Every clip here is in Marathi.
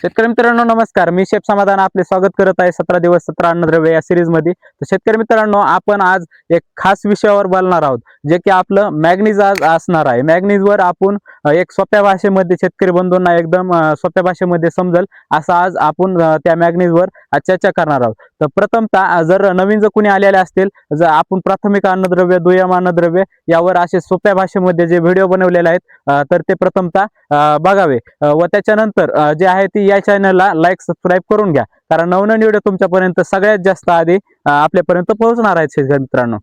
शेतकरी मित्रांनो नमस्कार. मी शेफ समाधान आपले स्वागत करत आहे सतरा दिवस सतरा अन्नद्रव्य या सिरीजमध्ये. तर शेतकरी मित्रांनो आपण आज एक खास विषयावर बोलणार आहोत जे की आपलं मॅग्नीज आज असणार आहे. मॅग्नीज वर आपण एक सोप्या भाषेमध्ये शेतकरी बंधूंना एकदम सोप्या भाषेमध्ये समजल असं आज आपण त्या मॅग्नीज वर चर्चा करणार आहोत. तर प्रथमतः जर नवीन जर कुणी आलेले असतील जर आपण प्राथमिक अन्नद्रव्य दुय्यम अन्नद्रव्य यावर असे सोप्या भाषेमध्ये जे व्हिडिओ बनवलेले आहेत तर ते प्रथमतः बघावे. व त्याच्यानंतर जे आहे ती या चॅनलला लाईक सबस्क्राईब करून घ्या. कारण नवनवीन व्हिडिओ तुमच्यापर्यंत सगळ्यात जास्त आधी आपल्यापर्यंत पोहोचणार आहेत शेतकरी मित्रांनो.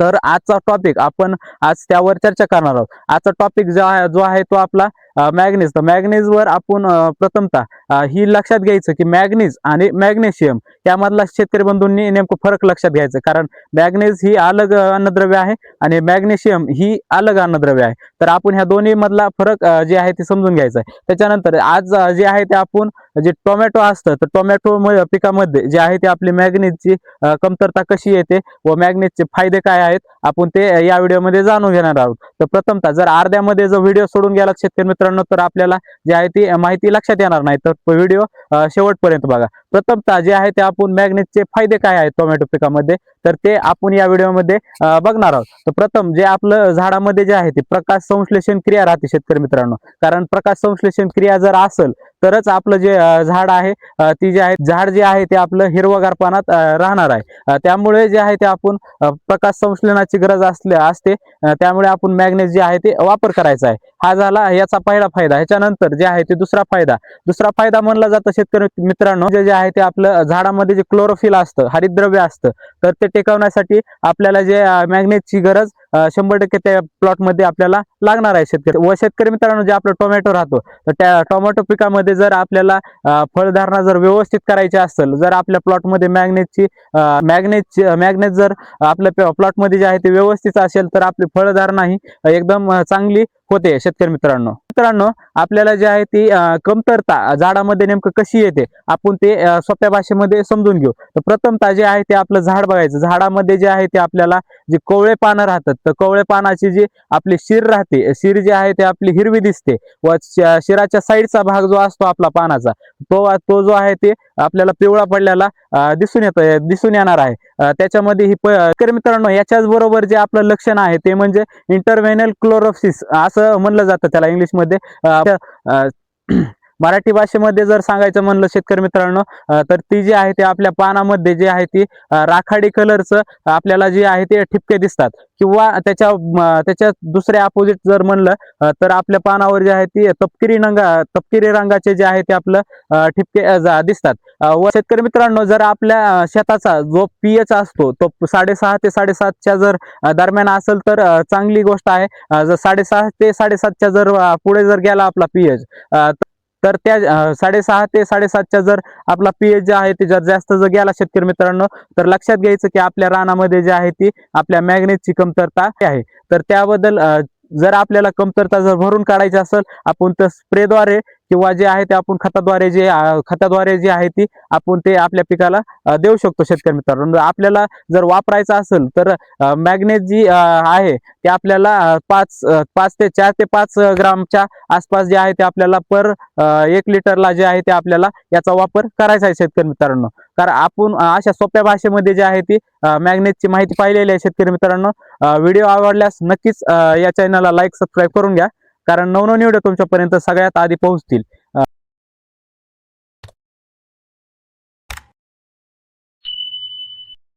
तर आजचा टॉपिक आपण आज त्यावर चर्चा करणार आहोत. आजचा टॉपिक जो आहे जो आहे तो आपला मॅग्नीज. तर मॅग्नीज वर आपण अ, प्रथमतः ही लक्षात घ्यायचं की मॅग्नीज आणि मॅग्नेशियम यामधला शेतकरी बंधूंनी नेमकं फरक लक्षात घ्यायचं. कारण मॅग्नेज ही अलग अन्नद्रव्य आहे आणि मॅग्नेशियम ही अलग अन्नद्रव्य आहे. तर आपण ह्या दोन्ही मधला फरक जे आहे ते समजून घ्यायचा आहे. त्याच्यानंतर आज जे आहे ते आपण जे टोमॅटो असतं तर टोमॅटो पिकामध्ये जे आहे ते आपली मॅग्नेजची कमतरता कशी येते व मॅग्नेजचे फायदे काय आहेत आपण ते या व्हिडिओमध्ये जाणून घेणार आहोत. तर प्रथमतः जर अर्ध्यामध्ये जर व्हिडिओ सोडून गेला शेतकरी मित्रांनो तर आपल्याला जे आहे ती माहिती लक्षात येणार नाही. तर व्हिडिओ शेवटपर्यंत बघा. प्रथमतः जे आहे ते आपण मॅग्नेटचे फायदे काय आहेत टोमॅटो पिकामध्ये? तर ते आपण या व्हिडिओमध्ये बघणार आहोत. तर प्रथम जे आपलं झाडामध्ये जे आहे ते प्रकाश संश्लेषण क्रिया राहते शेतकरी मित्रांनो. कारण प्रकाश संश्लेषण क्रिया जर असेल तरच आपलं जे झाड आहे ती जे आहे झाड जे आहे ते आपलं हिरवगार पानात राहणार आहे. त्यामुळे जे आहे ते आपण प्रकाश संश्लेषणाची गरज असले असते त्यामुळे आपण मॅग्नेस जे आहे ते वापर करायचा आहे. हा झाला याचा पहिला फायदा. ह्याच्यानंतर जे आहे ते दुसरा फायदा. दुसरा फायदा म्हणला जातो शेतकरी मित्रांनो जे जे आहे ते आपलं झाडामध्ये जे क्लोरोफिल असतं हरितद्रव्य असतं तर ते टिकवण्यासाठी आपल्याला जे मॅग्नेजची गरज शंभर टक्के त्या प्लॉटमध्ये आपल्याला लागणार आहे शेतकरी. व शेतकरी मित्रांनो जे आपलं टोमॅटो राहतो तर त्या टोमॅटो पिकामध्ये जर आपल्याला फळधारणा जर व्यवस्थित करायची असेल जर आपल्या प्लॉटमध्ये मॅग्नेटची मॅग्नेज मॅग्नेट जर आपल्या प्लॉटमध्ये जे आहे ते व्यवस्थित असेल तर आपली फळधारणा ही एकदम चांगली होते शेतकरी मित्रांनो. मित्रांनो आपल्याला जे आहे ती कमतरता झाडामध्ये नेमकं कशी येते आपण ते सोप्या भाषेमध्ये समजून घेऊ. तर प्रथमता जे आहे ते आपलं झाड बघायचं. झाडामध्ये जे आहे ते आपल्याला जे कोवळे पानं राहतात तर कोवळे पानाची जी आपली शिर राहते शिर जी आहे ते आपली हिरवी दिसते व शिराच्या साईडचा भाग जो असतो आपला पानाचा तो तो जो आहे ते आपल्याला पिवळा पडलेला दिसून येतो दिसून येणार आहे. त्याच्यामध्ये ही तर मित्रांनो याच्याच बरोबर जे आपलं लक्षण आहे ते म्हणजे इंटरव्हेनल क्लोरोसिस असं म्हणलं जातं त्याला इंग्लिशमध्ये. मराठी भाषेमध्ये जर सांगायचं म्हणलं शेतकरी मित्रांनो तर ती जी आहे ती आपल्या पानामध्ये जे आहे ती राखाडी कलरचं आपल्याला जे आहे ते ठिपके दिसतात. किंवा त्याच्या त्याच्या दुसऱ्या अपोजिट जर म्हणलं तर आपल्या पानावर जे आहे ती तपकिरी रंगा तपकिरी रंगाचे जे आहे ते आपलं ठिपके दिसतात. व शेतकरी मित्रांनो जर आपल्या शेताचा जो पीएच असतो तो साडेसहा ते साडेसातच्या जर दरम्यान असेल तर चांगली गोष्ट आहे. जर साडेसहा ते साडेसातच्या जर पुढे जर गेला आपला पीएच तर त्या साडेसहा ते साडेसातच्या जर आपला पीएच जे आहे ते जर जास्त जर गेला शेतकरी मित्रांनो तर लक्षात घ्यायचं की आपल्या रानामध्ये जे आहे ती आपल्या मॅग्नेटची कमतरता आहे. तर त्याबद्दल जर आपल्याला कमतरता जर भरून काढायची असेल आपण तर स्प्रेद्वारे किंवा जे आहे ते आपण खताद्वारे जे खताद्वारे जे आहे ती आपण ते आपल्या पिकाला देऊ शकतो शेतकरी मित्रांनो. म्हणजे आपल्याला जर वापरायचं असेल तर मॅग्नेज जी आहे ते आपल्याला पाच पाच ते चार ते पाच ग्रामच्या आसपास जे आहे ते आपल्याला पर एक लिटरला जे आहे ते आपल्याला याचा वापर करायचा आहे शेतकरी मित्रांनो. कारण आपण अशा सोप्या भाषेमध्ये जे आहे ती मॅग्नेटची माहिती पाहिलेली आहे शेतकरी मित्रांनो. व्हिडिओ आवडल्यास नक्कीच या चॅनलला लाईक सबस्क्राईब करून घ्या. कारण नवनवीन व्हिडिओ तुमच्यापर्यंत सगळ्यात आधी पोहोचतील.